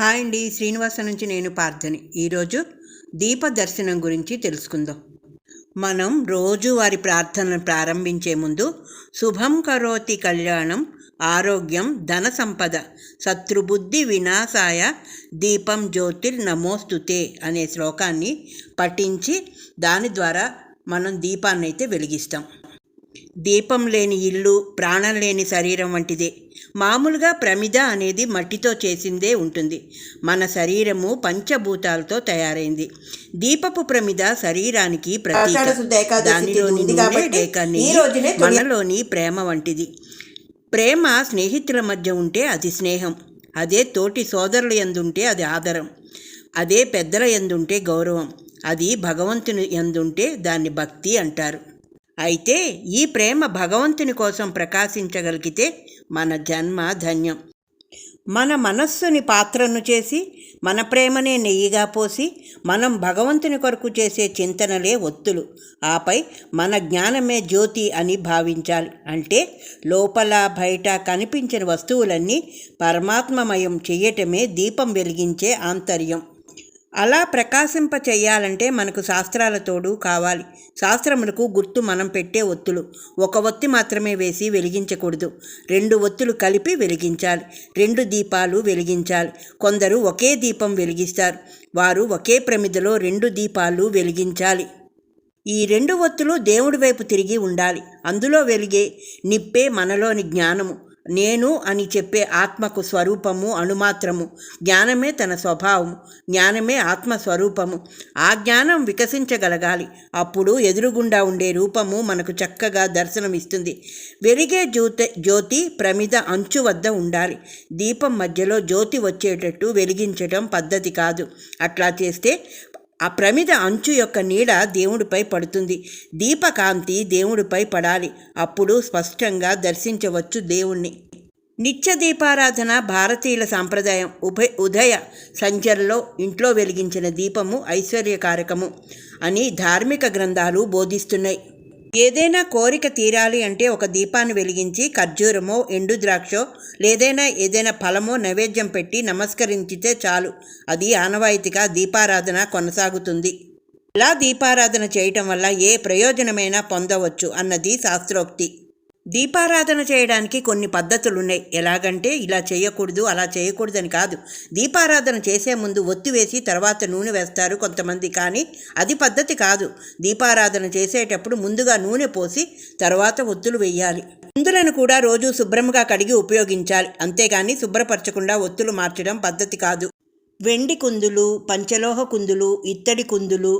Hi అండి. శ్రీనివాస నుంచి నేను పార్థని. ఈరోజు దీప దర్శనం గురించి తెలుసుకుందాం. మనం రోజువారి ప్రార్థనను ప్రార్థనలు ప్రారంభించే ముందు శుభం కరోతి కళ్యాణం ఆరోగ్యం ధన సంపద శత్రుబుద్ధి వినాశాయ దీపం జ్యోతిర్ నమోస్తుతే అనే శ్లోకాన్ని పఠించి దాని ద్వారా మనం దీపాన్నైతే వెలిగిస్తాం. దీపం లేని ఇల్లు ప్రాణం లేని శరీరం వంటిదే. మామూలుగా ప్రమిద అనేది మట్టితో చేసిందే ఉంటుంది. మన శరీరము పంచభూతాలతో తయారైంది. దీపపు ప్రమిద శరీరానికి ప్రతీక. దానిలోని మనలోని ప్రేమ వంటిది. ప్రేమ స్నేహితుల మధ్య ఉంటే అది స్నేహం. అదే తోటి సోదరుల ఎందుంటే అది ఆదరం. అదే పెద్దల ఎందుంటే గౌరవం. అది భగవంతుని ఎందుంటే దాన్ని భక్తి అంటారు. అయితే ఈ ప్రేమ భగవంతుని కోసం ప్రకాశించగలిగితే మన జన్మ ధన్యం. మన మనస్సుని పాత్రను చేసి మన ప్రేమనే నెయ్యిగా పోసి మనం భగవంతుని కొరకు చేసే చింతనలే ఒత్తులు. ఆపై మన జ్ఞానమే జ్యోతి అని భావించాలి. అంటే లోపల బయట కనిపించిన వస్తువులన్నీ పరమాత్మమయం చెయ్యటమే దీపం వెలిగించే ఆంతర్యం. అలా ప్రకాశింప చెయ్యాలంటే మనకు శాస్త్రాల తోడు కావాలి. శాస్త్రములకు గుర్తు మనం పెట్టే ఒత్తులు. ఒక ఒత్తి మాత్రమే వేసి వెలిగించకూడదు. రెండు ఒత్తులు కలిపి వెలిగించాలి. రెండు దీపాలు వెలిగించాలి. కొందరు ఒకే దీపం వెలిగిస్తారు. వారు ఒకే ప్రమిదలో రెండు దీపాలు వెలిగించాలి. ఈ రెండు ఒత్తులు దేవుడి వైపు తిరిగి ఉండాలి. అందులో వెలిగే నిప్పే మనలోని జ్ఞానము. నేను అని చెప్పే ఆత్మకు స్వరూపము అణుమాత్రము. జ్ఞానమే తన స్వభావము. జ్ఞానమే ఆత్మస్వరూపము ఆ జ్ఞానం వికసించగలగాలి. అప్పుడు ఎదురుగుండా ఉండే రూపము మనకు చక్కగా దర్శనమిస్తుంది. వెలిగే జ్యోతి జ్యోతి ప్రమిద అంచు వద్ద ఉండాలి. దీపం మధ్యలో జ్యోతి వచ్చేటట్టు వెలిగించడం పద్ధతి కాదు. అట్లా చేస్తే ఆ ప్రమిద అంచు యొక్క నీడ దేవుడిపై పడుతుంది. దీపకాంతి దేవుడిపై పడాలి. అప్పుడు స్పష్టంగా దర్శించవచ్చు దేవుణ్ణి. నిత్య దీపారాధన భారతీయుల సాంప్రదాయం. ఉభయ ఉదయ సంచరలో ఇంట్లో వెలిగించిన దీపము ఐశ్వర్యకారకము అని ధార్మిక గ్రంథాలు బోధిస్తున్నాయి. ఏదైనా కోరిక తీరాలి అంటే ఒక దీపాన్ని వెలిగించి ఖర్జూరమో ఎండు ద్రాక్షో లేదైనా ఏదైనా ఫలమో నైవేద్యం పెట్టి నమస్కరించితే చాలు. అది ఆనవాయితీగా దీపారాధన కొనసాగుతుంది. ఇలా దీపారాధన చేయటం వల్ల ఏ ప్రయోజనమైనా పొందవచ్చు అన్నది శాస్త్రోక్తి. దీపారాధన చేయడానికి కొన్ని పద్ధతులు ఉన్నాయి ఎలాగంటే ఇలా చేయకూడదు అలా చేయకూడదని కాదు. దీపారాధన చేసే ముందు ఒత్తి వేసి తర్వాత నూనె వేస్తారు కొంతమంది. కానీ అది పద్ధతి కాదు. దీపారాధన చేసేటప్పుడు ముందుగా నూనె పోసి తర్వాత ఒత్తులు వేయాలి. కుందులను కూడా రోజు శుభ్రంగా కడిగి ఉపయోగించాలి. అంతేగాని శుభ్రపరచకుండా ఒత్తులు మార్చడం పద్ధతి కాదు. వెండి కుందులు పంచలోహ కుందులు ఇత్తడి కుందులు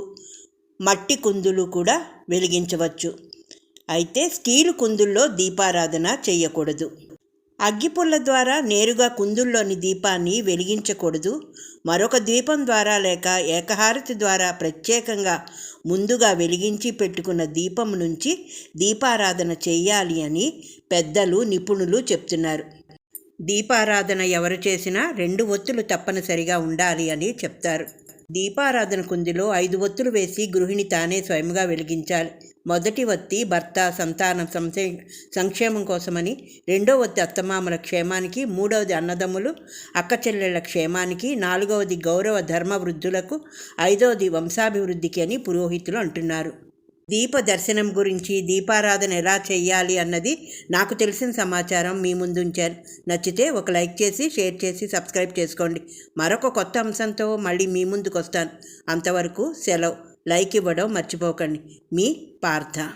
మట్టి కుందులు కూడా వెలిగించవచ్చు. అయితే స్టీలు కుందుల్లో దీపారాధన చేయకూడదు. అగ్గిపుల్ల ద్వారా నేరుగా కుందుల్లోని దీపాన్ని వెలిగించకూడదు. మరొక దీపం ద్వారా లేక ఏకహారతి ద్వారా ప్రత్యేకంగా ముందుగా వెలిగించి పెట్టుకున్న దీపం నుంచి దీపారాధన చేయాలి అని పెద్దలు నిపుణులు చెప్తున్నారు. దీపారాధన ఎవరు చేసినా రెండు ఒత్తులు తప్పనిసరిగా ఉండాలి అని చెప్తారు. దీపారాధన కుందిలో ఐదు ఒత్తులు వేసి గృహిణి తానే స్వయంగా వెలిగించాలి. మొదటి వత్తి భర్త సంతానం సంశే సంక్షేమం కోసమని రెండో వత్తి అత్తమామల క్షేమానికి మూడవది అన్నదమ్ములు అక్కచెల్లెళ్ళ క్షేమానికి నాలుగవది గౌరవ ధర్మ వృద్ధులకు ఐదవది వంశాభివృద్ధికి అని పురోహితులు అంటున్నారు. దీప దర్శనం గురించి దీపారాధన ఎలా చేయాలి అన్నది నాకు తెలిసిన సమాచారం మీ ముందుంచాను నచ్చితే ఒక లైక్ చేసి షేర్ చేసి సబ్స్క్రైబ్ చేసుకోండి. మరొక కొత్త అంశంతో మళ్ళీ మీ ముందుకు వస్తాను అంతవరకు సెలవు. లైక్ ఇవ్వడం మర్చిపోకండి. మీ పార్థ.